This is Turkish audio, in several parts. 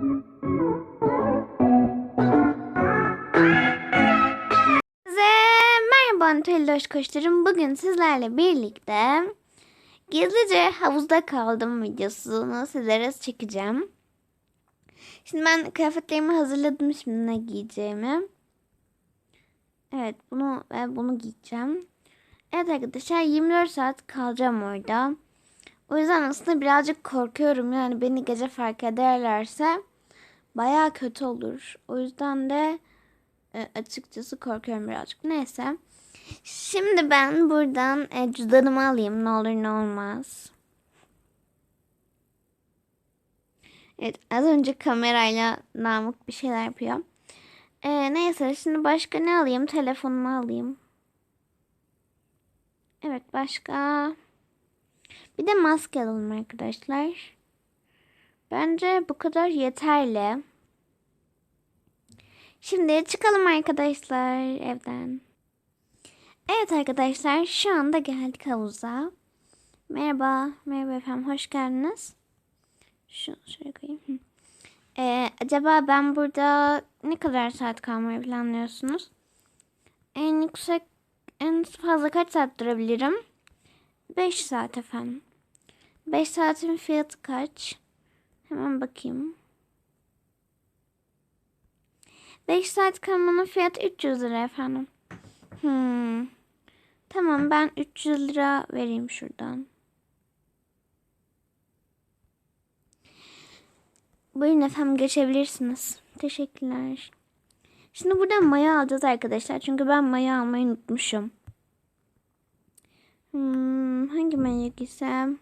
Merhaba Nutella koşlarım. Bugün sizlerle birlikte gizlice havuzda kaldım videosunu sizlere çekeceğim. Şimdi ben kıyafetlerimi hazırladım şimdi ne giyeceğimi. Evet bunu ve bunu giyeceğim. Evet arkadaşlar 24 saat kalacağım orada. O yüzden aslında birazcık korkuyorum. Yani beni gece fark ederlerse baya kötü olur. O yüzden de e, açıkçası korkuyorum birazcık. Neyse. Şimdi ben buradan e, cüzdanımı alayım. Ne olur ne olmaz. Evet az önce kamerayla Namık bir şeyler yapıyor. E, neyse şimdi başka ne alayım? Telefonumu alayım. Evet başka. Bir de maske alalım arkadaşlar. Bence bu kadar yeterli. Şimdi çıkalım arkadaşlar evden. Evet arkadaşlar şu anda geldik havuza. Merhaba, merhaba efendim hoş geldiniz. Şunu şöyle koyayım. Ee, acaba ben burada ne kadar saat kalmayı planlıyorsunuz? En yüksek, en fazla kaç saat durabilirim? 5 saat efendim. 5 saatin fiyatı kaç? Hemen bakayım. 5 saat kalmanın fiyatı 300 lira efendim. Hmm. Tamam ben 300 lira vereyim şuradan. Buyurun efendim geçebilirsiniz. Teşekkürler. Şimdi buradan maya alacağız arkadaşlar. Çünkü ben maya almayı unutmuşum. Hmm, hangi maya giysem?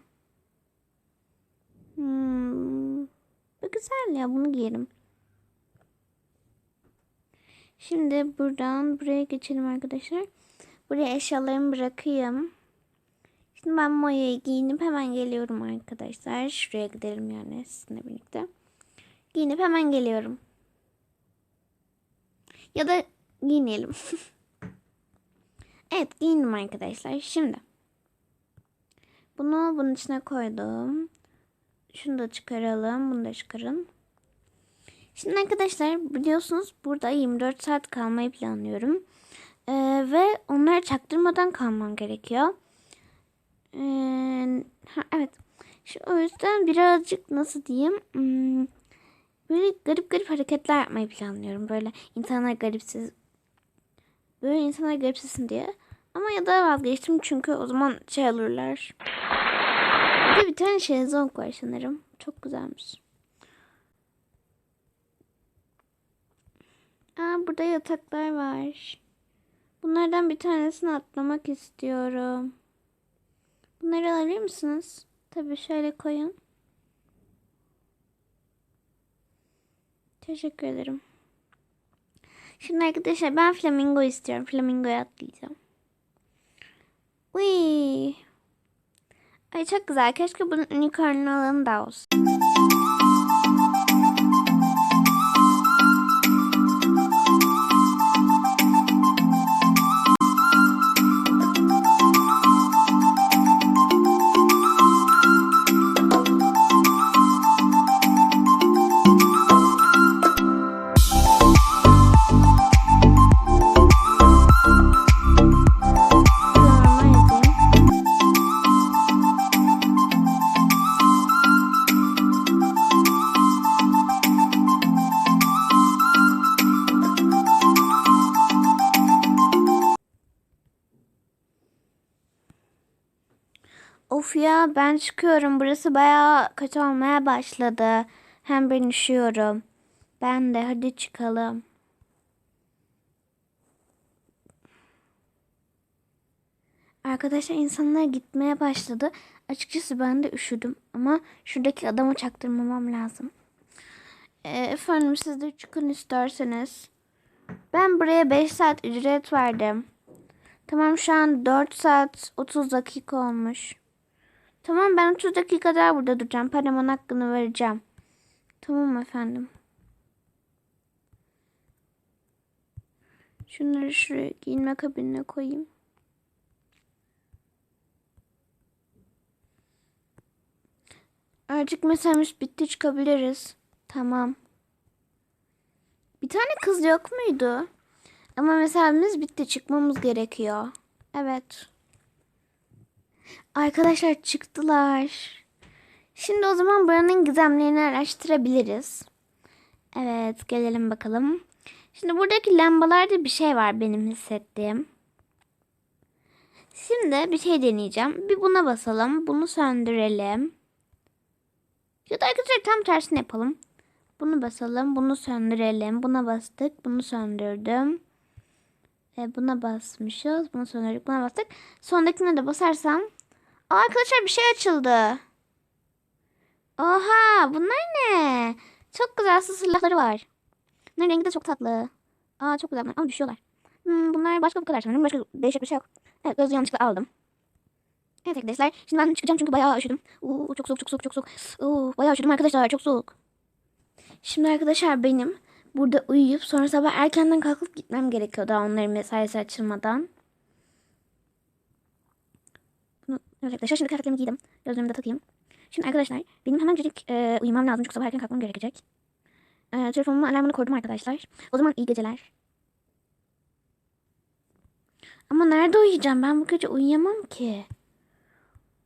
Hmm, bu güzel ya bunu giyerim. Şimdi buradan buraya geçelim arkadaşlar. Buraya eşyalarımı bırakayım. Şimdi ben Maya'yı giyinip hemen geliyorum arkadaşlar. Şuraya gidelim yani sizinle birlikte. Giyinip hemen geliyorum. Ya da giyinelim. evet giyindim arkadaşlar. Şimdi. Bunu bunun içine koydum. Şunu da çıkaralım. Bunu da çıkarın. Şimdi arkadaşlar biliyorsunuz burada 24 saat kalmayı planlıyorum. Ee, ve onları çaktırmadan kalmam gerekiyor. Ee, ha, evet. Şu, o yüzden birazcık nasıl diyeyim hmm, böyle garip garip hareketler yapmayı planlıyorum. Böyle insanlar garipsiz böyle insanlar garipsesin diye. Ama ya da vazgeçtim çünkü o zaman şey alırlar. Bir de bir tane şezlong var sanırım. Çok güzelmiş. Aa, burada yataklar var. Bunlardan bir tanesini atlamak istiyorum. Bunları alabilir misiniz? Tabii şöyle koyun. Teşekkür ederim. Şimdi arkadaşlar ben flamingo istiyorum. Flamingoya atlayacağım. Uy. Ay çok güzel. Keşke bunun unicorn alanı da olsun. Ya ben çıkıyorum. Burası bayağı kötü olmaya başladı. Hem ben üşüyorum. Ben de hadi çıkalım. Arkadaşlar insanlar gitmeye başladı. Açıkçası ben de üşüdüm ama şuradaki adamı çaktırmamam lazım. Ee, efendim siz de çıkın isterseniz. Ben buraya 5 saat ücret verdim. Tamam şu an 4 saat 30 dakika olmuş. Tamam ben 30 dakika daha burada duracağım. Paramın hakkını vereceğim. Tamam efendim. Şunları şuraya giyinme kabinine koyayım. Artık mesaimiz bitti çıkabiliriz. Tamam. Bir tane kız yok muydu? Ama mesaimiz bitti. Çıkmamız gerekiyor. Evet. Arkadaşlar çıktılar. Şimdi o zaman buranın gizemlerini araştırabiliriz. Evet gelelim bakalım. Şimdi buradaki lambalarda bir şey var benim hissettiğim. Şimdi bir şey deneyeceğim. Bir buna basalım. Bunu söndürelim. Ya da arkadaşlar tam tersini yapalım. Bunu basalım. Bunu söndürelim. Buna bastık. Bunu söndürdüm. E, buna basmışız. Bunu söndürdük. Buna bastık. Sondakine de basarsam. Arkadaşlar bir şey açıldı. Oha bunlar ne? Çok güzel su var. Bunların rengi de çok tatlı. Aa çok güzel bunlar. Ama düşüyorlar. Hmm, bunlar başka bu kadar sanırım. Başka değişik bir şey yok. Evet gözü yanlışlıkla aldım. Evet arkadaşlar. Şimdi ben çıkacağım çünkü bayağı üşüdüm. Oo, çok soğuk çok soğuk çok soğuk. Oo, bayağı üşüdüm arkadaşlar çok soğuk. Şimdi arkadaşlar benim burada uyuyup sonra sabah erkenden kalkıp gitmem gerekiyor daha onların mesaisi açılmadan. Bunu, arkadaşlar şimdi kıyafetlerimi giydim. Gözlüğümü de takayım. Şimdi arkadaşlar benim hemen cicik e, uyumam lazım çünkü sabah erken kalkmam gerekecek. E, telefonumun alarmını koydum arkadaşlar. O zaman iyi geceler. Ama nerede uyuyacağım? Ben bu gece uyuyamam ki.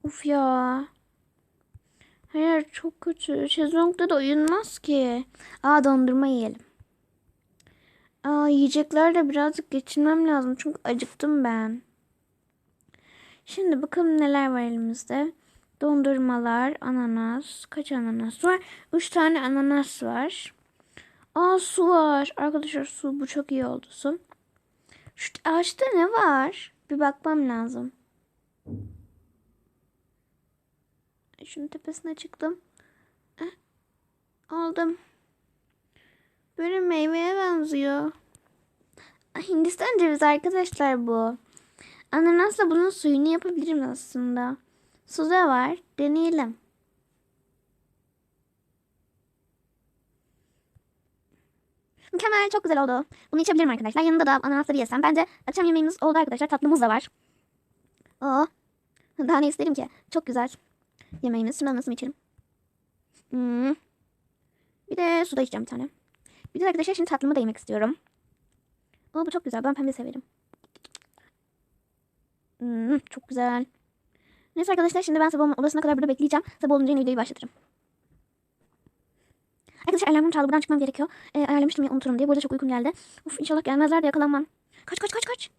Uf ya. Hayır çok kötü. Şezlongda da uyunmaz ki. Aa dondurma yiyelim. Aa yiyecekler de birazcık geçirmem lazım. Çünkü acıktım ben. Şimdi bakalım neler var elimizde. Dondurmalar, ananas. Kaç ananas var? Üç tane ananas var. Aa su var. Arkadaşlar su bu çok iyi oldu su. Şu ağaçta ne var? Bir bakmam lazım. Şunun tepesine çıktım. Eh, aldım. Böyle meyveye benziyor. Hindistan cevizi arkadaşlar bu. Ananasla bunun suyunu yapabilirim aslında. Su da var. Deneyelim. Mükemmel, çok güzel oldu. Bunu içebilirim arkadaşlar. Yanında da ananasları yesem. Bence akşam yemeğimiz oldu arkadaşlar. Tatlımız da var. Oo. Daha ne isterim ki? Çok güzel yemeğimiz. Şimdi ananasımı içelim. Hmm. Bir de suda içeceğim bir tane. Bir de arkadaşlar şimdi tatlımı da yemek istiyorum. Oo, bu çok güzel. Ben pembe severim. Hmm, çok güzel. Neyse arkadaşlar şimdi ben sabah odasına kadar burada bekleyeceğim. Sabah olunca yine videoyu başlatırım. Arkadaşlar alarmım çaldı. Buradan çıkmam gerekiyor. E, ayarlamıştım ya unuturum diye. Burada çok uykum geldi. Uf inşallah gelmezler de yakalanmam. Kaç kaç kaç kaç.